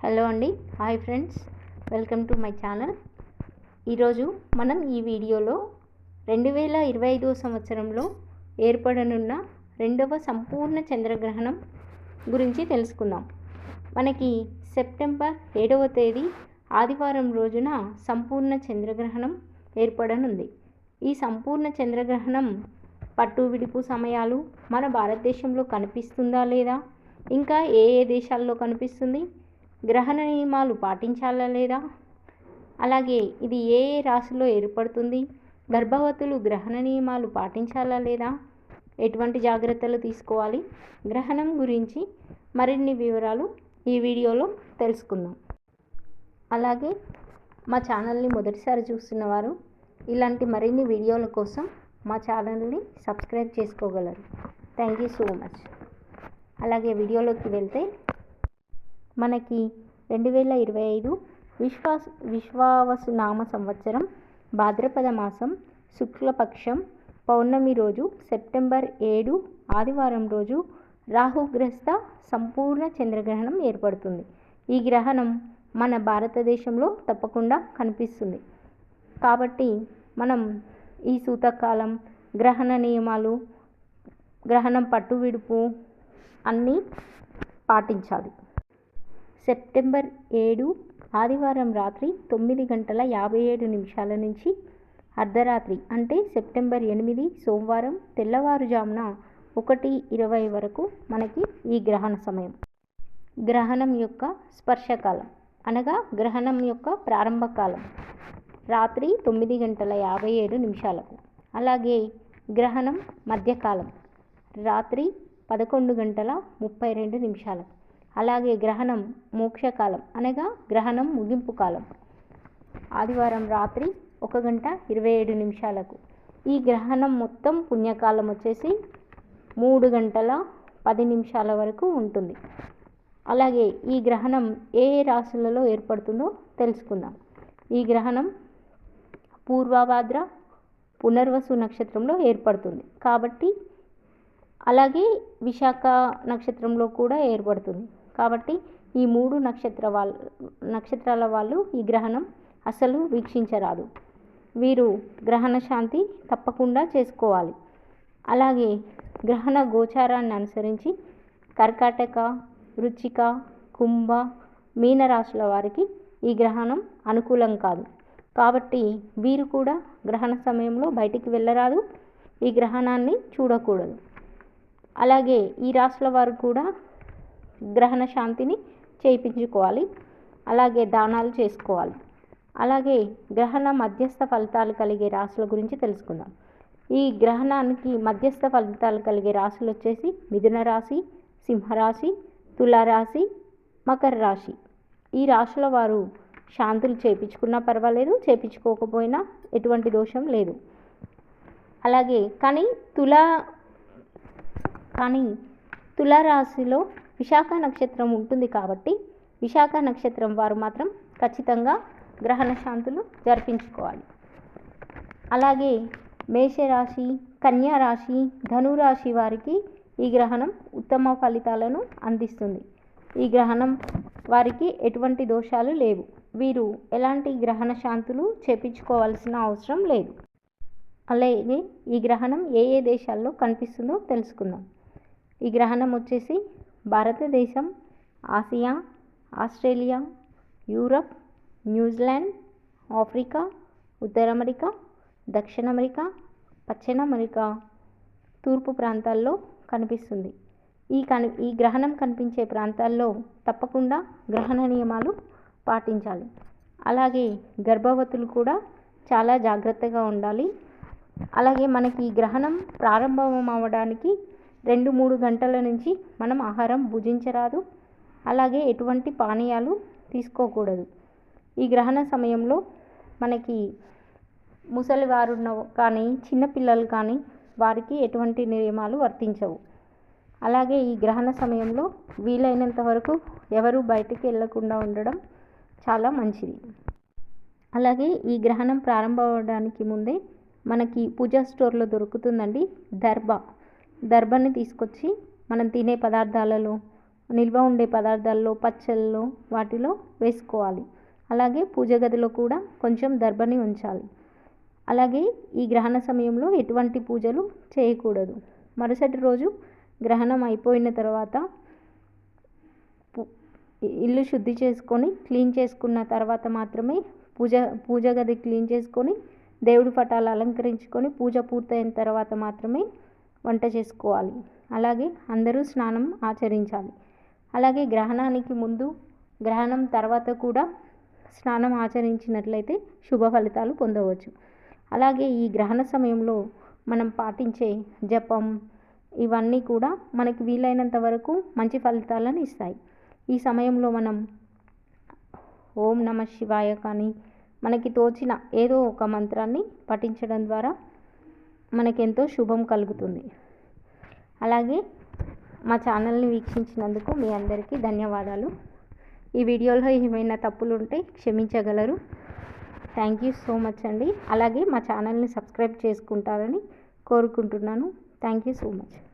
Hello అండి hi friends welcome to my channel. ఈరోజు మనం ఈ వీడియోలో రెండు వేల ఇరవై ఐదో సంవత్సరంలో ఏర్పడనున్న రెండవ సంపూర్ణ చంద్రగ్రహణం గురించి తెలుసుకుందాం. మనకి సెప్టెంబర్ ఏడవ తేదీ ఆదివారం రోజున సంపూర్ణ చంద్రగ్రహణం ఏర్పడనుంది. ఈ సంపూర్ణ చంద్రగ్రహణం పట్టు విడుపు సమయాలు మన భారతదేశంలో కనిపిస్తుందా లేదా? ఇంకా ఏ ఏ దేశాల్లో కనిపిస్తుంది? గ్రహణ నియమాలు పాటించాలా లేదా? అలాగే ఇది ఏ ఏ రాశిలో ఏర్పడుతుంది? గర్భవతులు గ్రహణ నియమాలు పాటించాలా లేదా? ఎటువంటి జాగ్రత్తలు తీసుకోవాలి? గ్రహణం గురించి మరిన్ని వివరాలు ఈ వీడియోలో తెలుసుకుందాం. అలాగే మా ఛానల్ని మొదటిసారి చూస్తున్నవారు ఇలాంటి మరిన్ని వీడియోల కోసం మా ఛానల్ని సబ్స్క్రైబ్ చేసుకోగలరు. Thank you so much. అలాగే వీడియోలోకి వెళ్తే మనకి రెండు వేల ఇరవై ఐదు విశ్వాస విశ్వావసు నామ సంవత్సరం భాద్రపద మాసం శుక్లపక్షం పౌర్ణమి రోజు సెప్టెంబర్ ఏడు ఆదివారం రోజు రాహుగ్రస్త సంపూర్ణ చంద్రగ్రహణం ఏర్పడుతుంది. ఈ గ్రహణం మన భారతదేశంలో తప్పకుండా కనిపిస్తుంది. కాబట్టి మనం ఈ సూతకాలం గ్రహణ నియమాలు గ్రహణం పట్టు విడుపు అన్నీ పాటించాలి. సెప్టెంబర్ ఏడు ఆదివారం రాత్రి తొమ్మిది గంటల యాభై ఏడు నిమిషాల నుంచి అర్ధరాత్రి అంటే సెప్టెంబర్ ఎనిమిది సోమవారం తెల్లవారుజామున ఒకటి ఇరవై వరకు మనకి ఈ గ్రహణ సమయం. గ్రహణం యొక్క స్పర్శకాలం అనగా గ్రహణం యొక్క ప్రారంభ కాలం రాత్రి తొమ్మిది గంటల యాభై ఏడు నిమిషాలకు. అలాగే గ్రహణం మధ్యకాలం రాత్రి పదకొండు గంటల ముప్పై రెండు నిమిషాలకు. అలాగే గ్రహణం మోక్షకాలం అనగా గ్రహణం ముగింపు కాలం. ఆదివారం రాత్రి ఒక గంట ఇరవై ఏడు నిమిషాలకు. ఈ గ్రహణం మొత్తం పుణ్యకాలం వచ్చేసి మూడు గంటల పది నిమిషాల వరకు ఉంటుంది. అలాగే ఈ గ్రహణం ఏ రాశులలో ఏర్పడుతుందో తెలుసుకుందాం. ఈ గ్రహణం పూర్వభాద్ర పునర్వసు నక్షత్రంలో ఏర్పడుతుంది. కాబట్టి అలాగే విశాఖ నక్షత్రంలో కూడా ఏర్పడుతుంది. కాబట్టి ఈ మూడు నక్షత్ర వాళ్ళ నక్షత్రాల వాళ్ళు ఈ గ్రహణం అసలు వీక్షించరాదు. వీరు గ్రహణ శాంతి తప్పకుండా చేసుకోవాలి. అలాగే గ్రహణ గోచారాన్ని అనుసరించి కర్కాటక రుచిక కుంభ మీనరాశుల వారికి ఈ గ్రహణం అనుకూలం కాదు. కాబట్టి వీరు కూడా గ్రహణ సమయంలో బయటికి వెళ్ళరాదు. ఈ గ్రహణాన్ని చూడకూడదు. అలాగే ఈ రాశుల వారు కూడా గ్రహణ శాంతిని చేయించుకోవాలి. అలాగే దానాలు చేసుకోవాలి. అలాగే గ్రహణ మధ్యస్థ ఫలితాలు కలిగే రాశుల గురించి తెలుసుకుందాం. ఈ గ్రహణానికి మధ్యస్థ ఫలితాలు కలిగే రాశులు వచ్చేసి మిథున రాశి సింహరాశి తులారాశి మకర రాశి. ఈ రాశుల వారు శాంతులు చేయించుకున్నా పర్వాలేదు చేపించుకోకపోయినా ఎటువంటి దోషం లేదు. అలాగే కానీ తులా కానీ తులారాశిలో విశాఖ నక్షత్రం ఉంటుంది కాబట్టి విశాఖ నక్షత్రం వారు మాత్రం ఖచ్చితంగా గ్రహణ శాంతులు జరిపించుకోవాలి. అలాగే మేషరాశి కన్యా రాశి ధనురాశి వారికి ఈ గ్రహణం ఉత్తమ ఫలితాలను అందిస్తుంది. ఈ గ్రహణం వారికి ఎటువంటి దోషాలు లేవు. వీరు ఎలాంటి గ్రహణ శాంతులు చేపించుకోవాల్సిన అవసరం లేదు. అలాగే ఈ గ్రహణం ఏ ఏ దేశాల్లో కనిపిస్తుందో తెలుసుకుందాం. ఈ గ్రహణం వచ్చేసి భారతదేశం Asia Australia Europe New Zealand Africa ఉత్తర అమెరికా దక్షిణ అమెరికా పశ్చిమ అమెరికా తూర్పు ప్రాంతాల్లో కనిపిస్తుంది. ఈ కని ఈ గ్రహణం కనిపించే ప్రాంతాల్లో తప్పకుండా గ్రహణ నియమాలు పాటించాలి. అలాగే గర్భవతులు కూడా చాలా జాగ్రత్తగా ఉండాలి. అలాగే మనకి ఈ గ్రహణం ప్రారంభం అవ్వడానికి రెండు మూడు గంటల నుంచి మనం ఆహారం భుజించరాదు. అలాగే ఎటువంటి పానీయాలు తీసుకోకూడదు. ఈ గ్రహణ సమయంలో మనకి ముసలి వారు కానీ చిన్నపిల్లలు కానీ వారికి ఎటువంటి నియమాలు వర్తించవు. అలాగే ఈ గ్రహణ సమయంలో వీలైనంత వరకు ఎవరు బయటికి వెళ్ళకుండా ఉండడం చాలా మంచిది. అలాగే ఈ గ్రహణం ప్రారంభం అవడానికి ముందే మనకి పూజా స్టోర్లో దొరుకుతుందండి దర్బా. దర్భని తీసుకొచ్చి మనం తినే పదార్థాలలో నిల్వ ఉండే పదార్థాల్లో పచ్చళ్ళలో వాటిలో వేసుకోవాలి. అలాగే పూజ గదిలో కూడా కొంచెం దర్భని ఉంచాలి. అలాగే ఈ గ్రహణ సమయంలో ఎటువంటి పూజలు చేయకూడదు. మరుసటి రోజు గ్రహణం అయిపోయిన తర్వాత ఇల్లు శుద్ధి చేసుకొని క్లీన్ చేసుకున్న తర్వాత మాత్రమే పూజ పూజ గది క్లీన్ చేసుకొని దేవుడి పటాలు అలంకరించుకొని పూజ పూర్తయిన తర్వాత మాత్రమే వంట చేసుకోవాలి. అలాగే అందరూ స్నానం ఆచరించాలి. అలాగే గ్రహణానికి ముందు గ్రహణం తర్వాత కూడా స్నానం ఆచరించినట్లయితే శుభ ఫలితాలు పొందవచ్చు. అలాగే ఈ గ్రహణ సమయంలో మనం పాటించే జపం ఇవన్నీ కూడా మనకి వీలైనంత వరకు మంచి ఫలితాలను ఇస్తాయి. ఈ సమయంలో మనం ఓం నమ శివాయ కానీ మనకి తోచిన ఏదో ఒక మంత్రాన్ని పఠించడం ద్వారా మనకెంతో శుభం కలుగుతుంది. అలాగే మా ఛానల్ని వీక్షించినందుకు మీ అందరికీ ధన్యవాదాలు. ఈ వీడియోలో ఏమైనా తప్పులు ఉంటే క్షమించగలరు. థ్యాంక్ యూ సో మచ్ అండి. అలాగే మా ఛానల్ని సబ్స్క్రైబ్ చేసుకుంటారని కోరుకుంటున్నాను. Thank you so much.